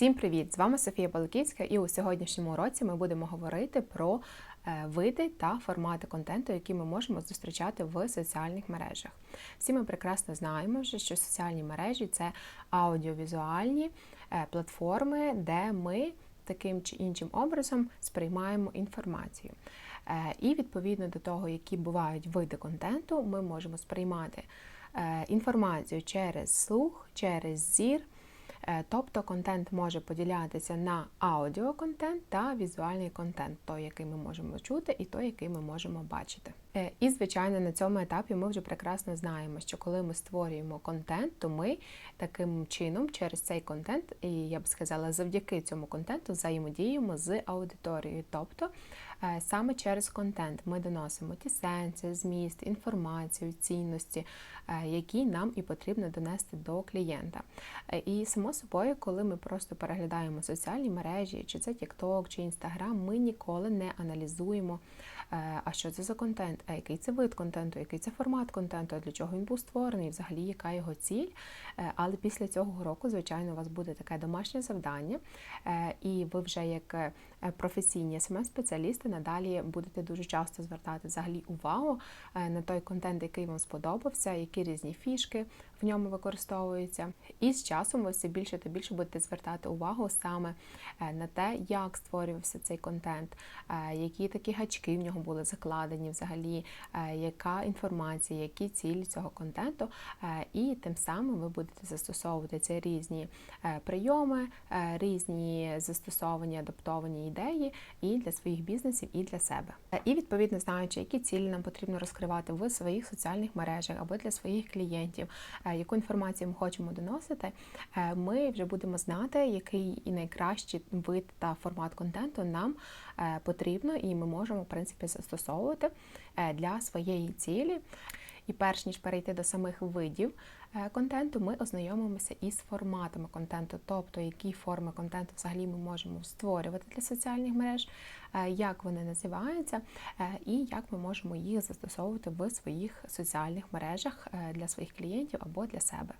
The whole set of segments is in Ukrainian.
Всім привіт! З вами Софія Балаківська, і у сьогоднішньому уроці ми будемо говорити про е, види та формати контенту, які ми можемо зустрічати в соціальних мережах. Всі ми прекрасно знаємо, що соціальні мережі це аудіовізуальні е, платформи, де ми таким чи іншим образом сприймаємо інформацію. Е, І відповідно до того, які бувають види контенту, ми можемо сприймати інформацію через слух, через зір. Е, Тобто контент може поділятися на аудіоконтент та візуальний контент, той, який ми можемо чути, і той, який ми можемо бачити. Е, І, звичайно, на цьому етапі ми вже прекрасно знаємо, що коли ми створюємо контент, то ми таким чином через цей контент, і я б сказала, завдяки цьому контенту взаємодіємо з аудиторією. Тобто е, саме через контент ми доносимо ті сенси, зміст, інформацію, цінності, е, які нам і потрібно донести до клієнта. І само собою, коли ми просто переглядаємо соціальні мережі, чи це TikTok, чи Instagram, ми ніколи не аналізуємо, а що це за контент, а який це вид контенту, який це формат контенту, для чого він був створений, взагалі, яка його ціль. Е, Але після цього року, звичайно, у вас буде таке домашнє завдання, е, і ви вже як е, професійні СММ-спеціалісти надалі будете дуже часто звертати взагалі увагу е, на той контент, який вам сподобався, які різні фішки в ньому використовуються. І з часом ви все більше та більше будете звертати увагу саме е, на те, як створювався цей контент, е, які такі гачки в нього були закладені, взагалі, е, яка інформація, які цілі цього контенту. Е, І тим самим ви будете застосовувати ці різні е, прийоми, е, різні застосовані, адаптовані ідеї і для своїх бізнесів, і для себе. Е, І відповідно знаючи, які цілі нам потрібно розкривати в своїх соціальних мережах або для своїх клієнтів, е, яку інформацію ми хочемо доносити, е, ми вже будемо знати, який і найкращий вид та формат контенту нам потрібно, і ми можемо в принципі застосовувати для своєї цілі. І перш ніж перейти до самих видів контенту, ми ознайомимося із форматами контенту, тобто які форми контенту взагалі ми можемо створювати для соціальних мереж, е, як вони називаються, е, і як ми можемо їх застосовувати в своїх соціальних мережах е, для своїх клієнтів або для себе.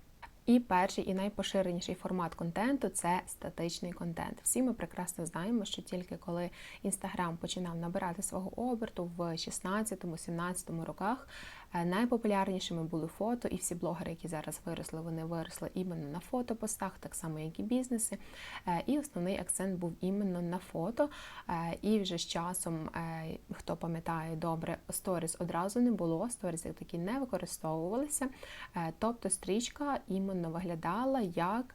І перший і найпоширеніший формат контенту це статичний контент. Всі ми прекрасно знаємо, що тільки коли Інстаграм починав набирати свого оберту в 16-17 роках, е, найпопулярнішими були фото, і всі блогери, які зараз виросли, вони виросли іменно на фотопостах, так само як і бізнеси. Е, І основний акцент був іменно на фото. Е, І вже з часом, е, хто пам'ятає добре, сторіс одразу не було, сторіс як такі не використовувалися. Е, Тобто стрічка іменно виглядала як, е,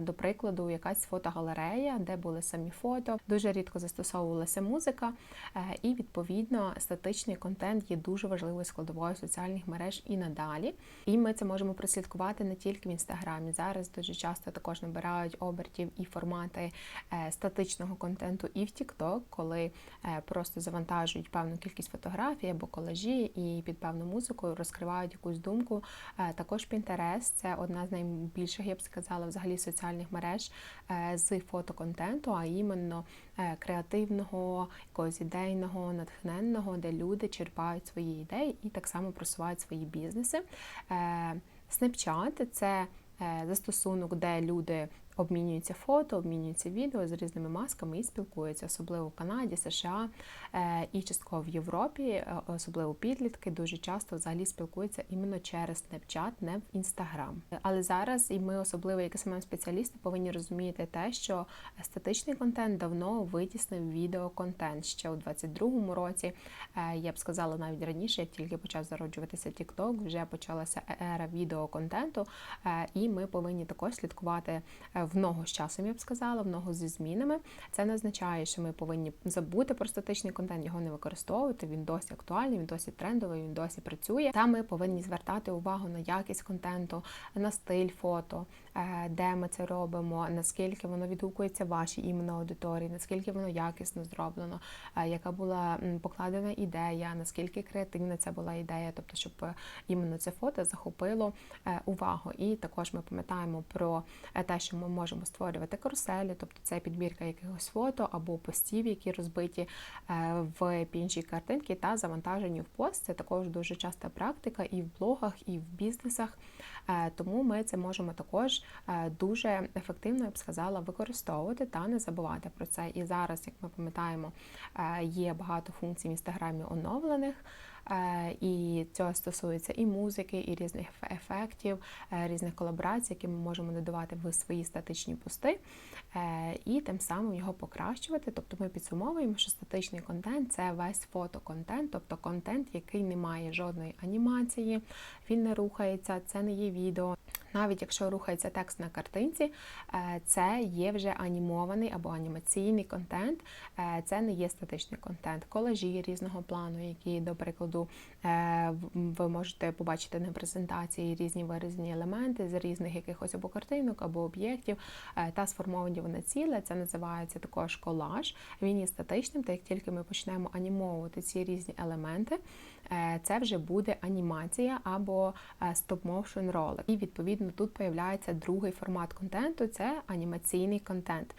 до прикладу, якась фотогалерея, де були самі фото. Дуже рідко застосовувалася музика, е, і відповідно статичний контент є дуже важливою складовою соціальних мереж і надалі. І ми це можемо прослідкувати не тільки в інстаграмі. Зараз дуже часто також набирають обертів і формати е, статичного контенту і в TikTok, коли е, просто завантажують певну кількість фотографій або колажі і під певну музику розкривають якусь думку. Е, Також Pinterest – це одна з найбільших, я б сказала, взагалі соціальних мереж е, з фотоконтенту, а іменно е, креативного, якогось ідейного, натхненного, де люди черпають свої ідеї і так само просувають свої бізнеси. Е, Snapchat – це застосунок, де люди обмінюються фото, обмінюються відео з різними масками і спілкуються, особливо в Канаді, США е, і частково в Європі, е, особливо підлітки, дуже часто взагалі спілкуються іменно через Snapchat, не в Instagram. Але зараз і ми, особливо як smm спеціалісти, повинні розуміти те, що статичний контент давно витіснив відеоконтент ще у 22-му році. Е, Я б сказала навіть раніше, як тільки почав зароджуватися TikTok, вже почалася ера відеоконтенту, і ми повинні також слідкувати в ногу з часом, я б сказала, в ногу зі змінами. Це не означає, що ми повинні забути про статичний контент, його не використовувати. Він досі актуальний, він досі трендовий, він досі працює. Та ми повинні звертати увагу на якість контенту, на стиль фото, де ми це робимо, наскільки воно відгукується вашій іменно аудиторії, наскільки воно якісно зроблено, е, яка була покладена ідея, наскільки креативна це була ідея, тобто, щоб е, іменно це фото захопило е, увагу. І також ми пам'ятаємо про е, те, що ми можемо створювати каруселі, тобто це підбірка якихось фото або постів, які розбиті е, в інші картинки та завантажені в пост. Це також дуже часта практика і в блогах, і в бізнесах. Е, Тому ми це можемо також е, дуже ефективно я б сказала використовувати та не забувати про це. І зараз, як ми пам'ятаємо, е, є багато функцій в інстаграмі оновлених. Е, і цього стосується і музики, і різних ефектів, е, різних колаборацій, які ми можемо додавати в свої статичні пости, е, і тим самим його покращувати. Тобто ми підсумовуємо, що статичний контент це весь фотоконтент, тобто контент, який не має жодної анімації, він не рухається, це не є відео. Навіть якщо рухається текст на картинці, це є вже анімований або анімаційний контент, це не є статичний контент, колажі різного плану, які, до прикладу, прикладу, е, ви можете побачити на презентації різні виразні елементи з різних якихось або картинок, або об'єктів е, та сформовані вони ціле. Це називається також колаж. Він є статичним, та як тільки ми почнемо анімовувати ці різні елементи. Е, це вже буде анімація або стоп-моушен ролик. І відповідно тут появляється другий формат контенту це анімаційний контент.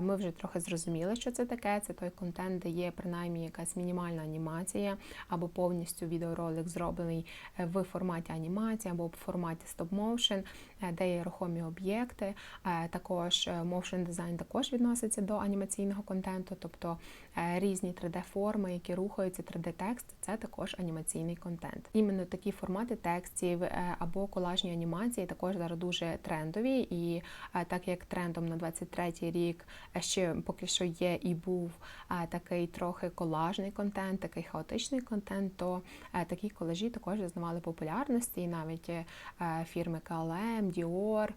Ми вже трохи зрозуміли, що це таке. Це той контент, де є принаймні якась мінімальна анімація або повністю відеоролик зроблений е, в форматі анімації або в форматі стоп-моушен, де є рухомі об'єкти. Е, також motion дизайн також відноситься до анімаційного контенту, тобто е, різні 3D-форми, які рухаються, 3D-текст це також анімаційний контент. Іменно такі формати текстів або колажні анімації також зараз дуже трендові, і так як трендом на 23-й рік ще поки що є і був такий трохи колажний контент, такий хаотичний контент то е, такі колажі також зазнавали популярності, і навіть е, фірми KLM, Dior, е,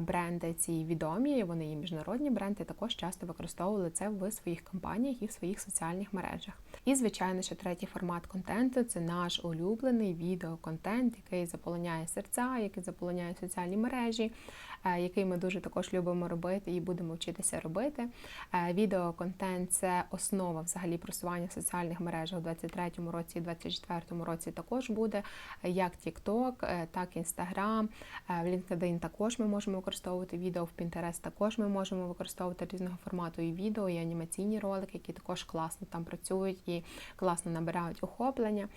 Бренди ці відомі, вони і міжнародні бренди також часто використовували це в своїх кампаніях і в своїх соціальних мережах. І, звичайно, що третій формат контенту це наш улюблений відеоконтент, який заполоняє серця, який заполоняє соціальні мережі, Е, який ми дуже також любимо робити і будемо вчитися робити. Е, відеоконтент це основа взагалі просування в соціальних мережах у 23-му році і 24-му році також буде, як TikTok, е, так і Instagram, в LinkedIn також ми можемо використовувати відео, в Pinterest також ми можемо використовувати різного формату і відео, і анімаційні ролики, які також класно там працюють і класно набирають охоплення.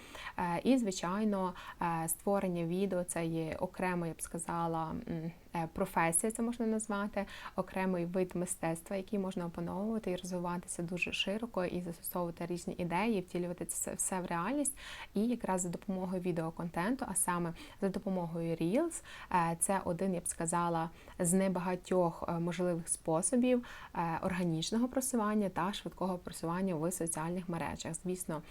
І, звичайно, створення відео це є окремо, я б сказала, Е, професія, це можна назвати, окремий вид мистецтва, який можна опановувати і розвиватися дуже широко, і застосовувати різні ідеї, втілювати це все в реальність. І якраз за допомогою відеоконтенту, а саме за допомогою Reels, е, це один, я б сказала, з небагатьох е, можливих способів органічного просування та швидкого просування в соціальних мережах. Звісно.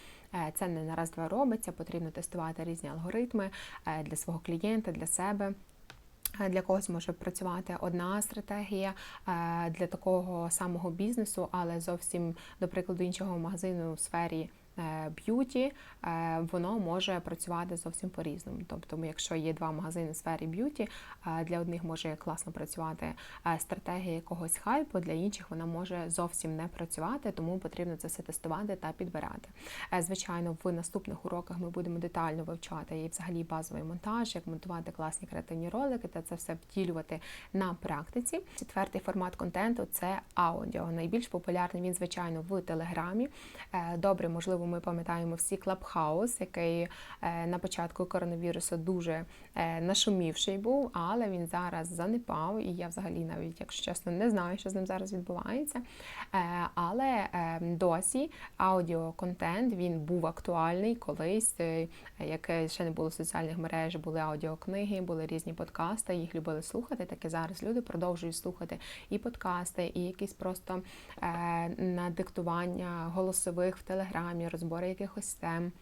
Це не на раз-два робиться, потрібно тестувати різні алгоритми для свого клієнта, для себе. Для когось може працювати одна стратегія для такого самого бізнесу, але зовсім до прикладу іншого магазину у сфері Е, б'юті, е, воно може працювати зовсім по-різному. Тобто, якщо є два магазини в сфері б'юті, е, для одних може класно працювати стратегія якогось хайпу, для інших вона може зовсім не працювати, тому потрібно це все тестувати та підбирати. Звичайно, в наступних уроках ми будемо детально вивчати і взагалі базовий монтаж, як монтувати класні креативні ролики та це все втілювати на практиці. Четвертий формат контенту це аудіо. Найбільш популярний він, звичайно, в Телеграмі. Добре, можливо можливо, ми пам'ятаємо всі Клабхаус, який е, на початку коронавірусу дуже е, нашумівший був, але він зараз занепав. І я взагалі навіть, якщо чесно, не знаю, що з ним зараз відбувається. Е, але досі аудіоконтент він був актуальний колись, як ще не було соціальних мереж, були аудіокниги, були різні подкасти, їх любили слухати. Так і зараз люди продовжують слухати і подкасти, і якісь просто надиктування голосових в телеграмі розбори якихось тем.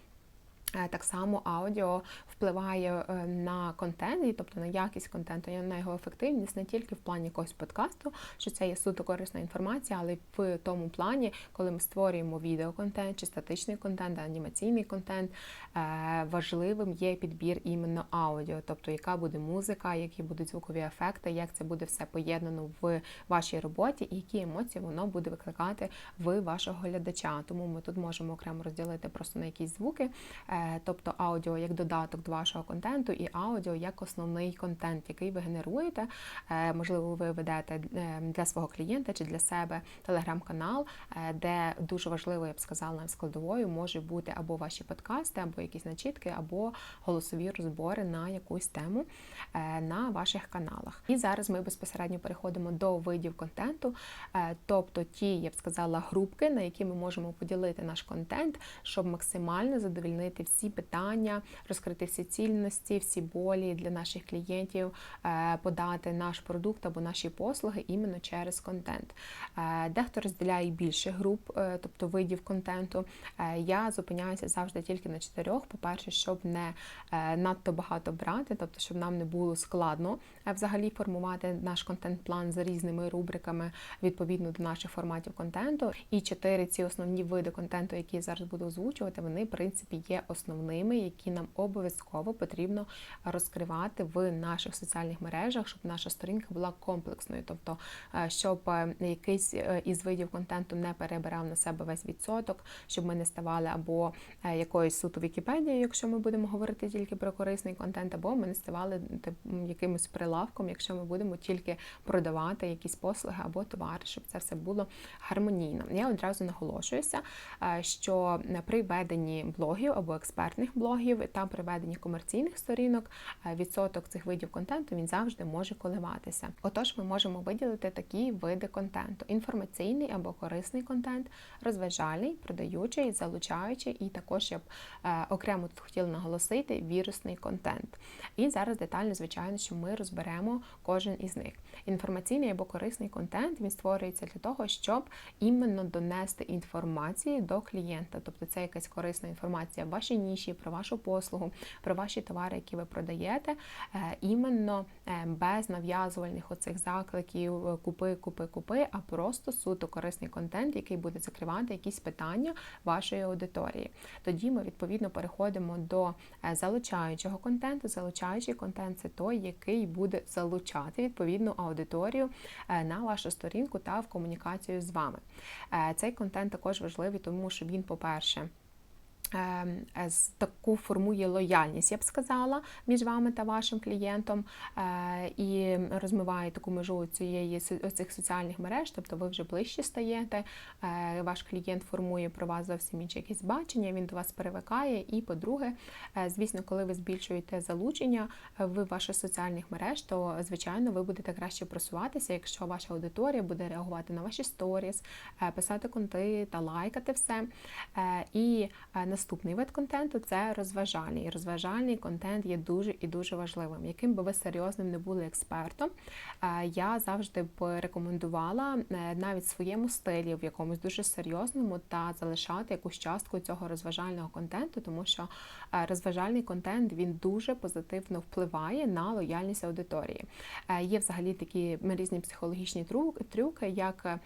Е, так само аудіо впливає е, на контент, тобто на якість контенту, на його ефективність не тільки в плані якогось подкасту, що це є суто корисна інформація, але й в тому плані, коли ми створюємо відеоконтент чи статичний контент, анімаційний контент, е, важливим є підбір іменно аудіо, тобто яка буде музика, які будуть звукові ефекти, як це буде все поєднано в вашій роботі, і які емоції воно буде викликати в вашого глядача. Тому ми тут можемо окремо розділити просто на якісь звуки тобто аудіо як додаток до вашого контенту, і аудіо як основний контент, який ви генеруєте. Е, можливо, ви ведете для свого клієнта чи для себе телеграм-канал, де дуже важливо, я б сказала, складовою може бути або ваші подкасти, або якісь начітки, або голосові розбори на якусь тему на ваших каналах. І зараз ми безпосередньо переходимо до видів контенту, тобто ті, я б сказала, групки, на які ми можемо поділити наш контент, щоб максимально задовільнити всі питання, розкрити всі цільності, всі болі для наших клієнтів, е, подати наш продукт або наші послуги іменно через контент. Е, дехто розділяє більше груп, е, тобто видів контенту. Я зупиняюся завжди тільки на чотирьох. По-перше, щоб не надто багато брати, тобто, щоб нам не було складно взагалі формувати наш контент-план за різними рубриками відповідно до наших форматів контенту. І чотири ці основні види контенту, які я зараз буду озвучувати, вони в принципі є основними, які нам обов'язково потрібно розкривати в наших соціальних мережах, щоб наша сторінка була комплексною, тобто е, щоб е, якийсь е, із видів контенту не перебирав на себе весь відсоток, щоб ми не ставали або якоюсь суто Вікіпедією, якщо ми будемо говорити тільки про корисний контент, або ми не ставали якимось прилавком, якщо ми будемо тільки продавати якісь послуги або товари, щоб це все було гармонійно. Я одразу наголошуюся, що при веденні блогів або експертних блогів та при веденні комерційних сторінок відсоток цих видів контенту він завжди може коливатися. Отож, ми можемо виділити такі види контенту: інформаційний або корисний контент, розважальний, продаючий, залучаючий, і також я б е, окремо тут хотіла наголосити вірусний контент. І зараз детально, звичайно, що ми розберемо кожен із них. Інформаційний або корисний контент він створюється для того, щоб іменно донести інформацію до клієнта, тобто це якась корисна інформація в вашій ніші, про вашу послугу, про ваші товари, які ви продаєте, е, іменно е, без нав'язувальних оцих закликів е, купи, купи, купи, а просто суто корисний контент, який буде закривати якісь питання вашої аудиторії. Тоді ми відповідно переходимо до залучаючого контенту. Залучаючий контент це той, який буде залучати відповідну аудиторію на вашу сторінку та в комунікацію з вами. Цей контент також важливий, тому що він, по-перше, таку формує лояльність, я б сказала, між вами та вашим клієнтом, е, і розмиває таку межу цієї цих соціальних мереж, тобто ви вже ближче стаєте, е, ваш клієнт формує про вас зовсім інше якесь бачення, він до вас перевикає. І, по-друге, е, звісно, коли ви збільшуєте залучення в ваших соціальних мереж, то звичайно ви будете краще просуватися, якщо ваша аудиторія буде реагувати на ваші сторіс, писати конти та лайкати все. І Наступний вид контенту це розважальний. розважальний контент є дуже і дуже важливим. Яким би ви серйозним не були експертом, е, я завжди б рекомендувала е, навіть своєму стилі в якомусь дуже серйозному та залишати якусь частку цього розважального контенту, тому що е, розважальний контент він дуже позитивно впливає на лояльність аудиторії. Є взагалі такі різні психологічні трюки, як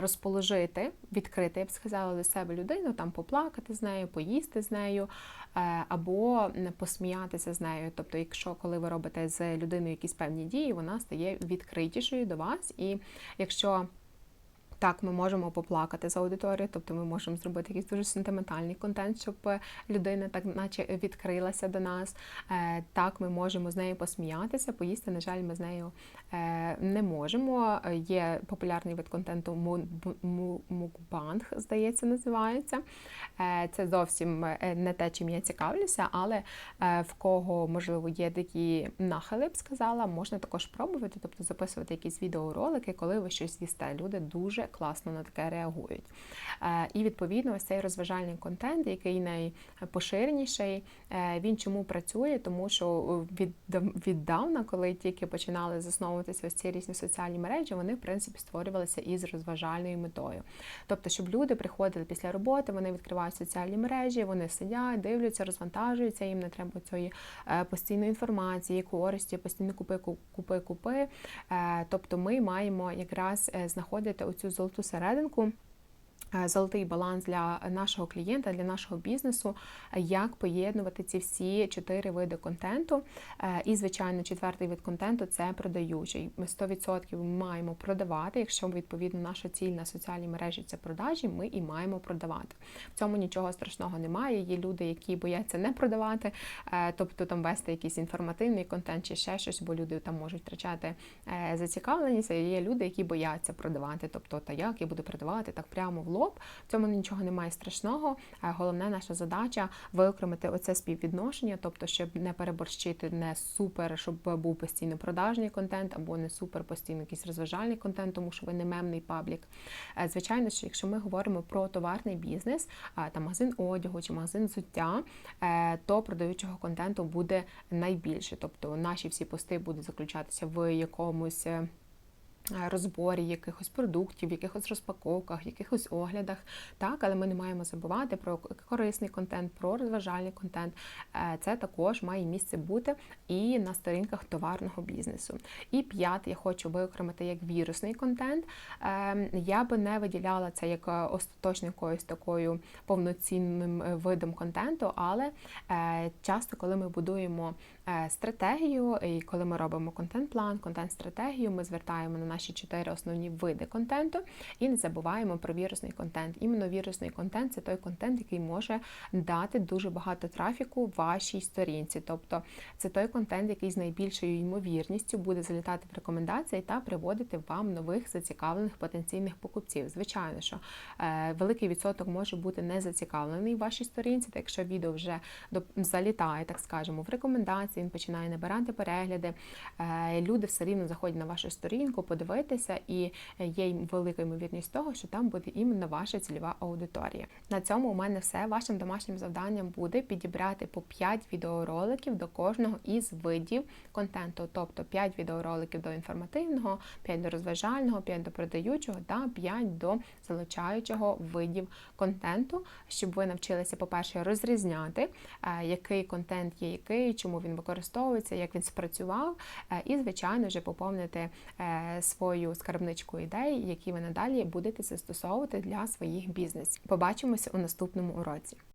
розположити, відкрити, я б сказала, до себе людину, там поплакати з нею, поїсти поїсти з нею, е, або посміятися з нею. Тобто, якщо коли ви робите з людиною якісь певні дії, вона стає відкритішою до вас. І якщо так, ми можемо поплакати з аудиторією, тобто ми можемо зробити якийсь дуже сентиментальний контент, щоб людина так наче відкрилася до нас. Е, так, ми можемо з нею посміятися, поїсти. На жаль, ми з нею е, не можемо. Є популярний вид контенту мукбанг, здається, називається. Е, це зовсім не те, чим я цікавлюся, але в кого, можливо, є такі нахили, б сказала, можна також пробувати, тобто записувати якісь відеоролики, коли ви щось їсте. Люди дуже класно на таке реагують. Е, і відповідно, ось цей розважальний контент, який найпоширеніший, е, він чому працює, тому що віддавна, коли тільки починали засновуватися ось ці різні соціальні мережі, вони в принципі створювалися із розважальною метою. Тобто, щоб люди приходили після роботи, вони відкривають соціальні мережі, вони сидять, дивляться, розвантажуються, їм не треба цієї е, постійної інформації, користі, постійно купи, купи, купи. Тобто ми маємо якраз знаходити оцю золоту серединку золотий баланс для нашого клієнта, для нашого бізнесу, як поєднувати ці всі чотири види контенту. Е, І, звичайно, четвертий вид контенту це продаючий. Ми 100% маємо продавати. Якщо відповідно наша ціль на соціальній мережі це продажі, ми і маємо продавати. В цьому нічого страшного немає. Є люди, які бояться не продавати, е, тобто там вести якийсь інформативний контент чи ще щось, бо люди там можуть втрачати е, зацікавленість. Є люди, які бояться продавати. Тобто, та як я буду продавати так прямо в лоб. В цьому нічого немає страшного. Е, Головне наша задача виокремити оце співвідношення, тобто, щоб не переборщити не супер, щоб був постійно продажний контент, або не супер постійно якийсь розважальний контент, тому що ви не мемний паблік. Е, Звичайно, що якщо ми говоримо про товарний бізнес, там магазин одягу чи магазин взуття, е, то продаючого контенту буде найбільше. Тобто наші всі пости будуть заключатися в якомусь. Е, Розборі якихось продуктів, якихось розпаковках, якихось оглядах, так, але ми не маємо забувати про корисний контент, про розважальний контент. Е, Це також має місце бути і на сторінках товарного бізнесу. І п'яте, я хочу виокремити як вірусний контент. Е, Я би не виділяла це як е, остаточно якоюсь такою повноцінним видом контенту, але часто, коли ми будуємо стратегію, і коли ми робимо контент-план, контент-стратегію, ми звертаємо на наші чотири основні види контенту і не забуваємо про вірусний контент. Іменно вірусний контент це той контент, який може дати дуже багато трафіку вашій сторінці. Тобто це той контент, який з найбільшою ймовірністю буде залітати в рекомендації та приводити вам нових зацікавлених потенційних покупців. Звичайно, що е, великий відсоток може бути не зацікавлений в вашій сторінці, та якщо відео вже до, залітає, так скажемо, в рекомендації, він починає набирати перегляди. Е, люди все рівно заходять на вашу сторінку, подивитися, і є велика ймовірність того, що там буде іменно ваша цільова аудиторія. На цьому у мене все. Вашим домашнім завданням буде підібрати по 5 відеороликів до кожного із видів контенту, тобто 5 відеороликів до інформативного, 5 до розважального, 5 до продаючого та 5 до залучаючого видів контенту, щоб ви навчилися, по-перше, розрізняти, е, який контент є який, чому він використовується, як він спрацював, е, і, звичайно, вже поповнити е, свою скарбничку ідей, які ви надалі будете застосовувати для своїх бізнесів. Побачимося у наступному уроці.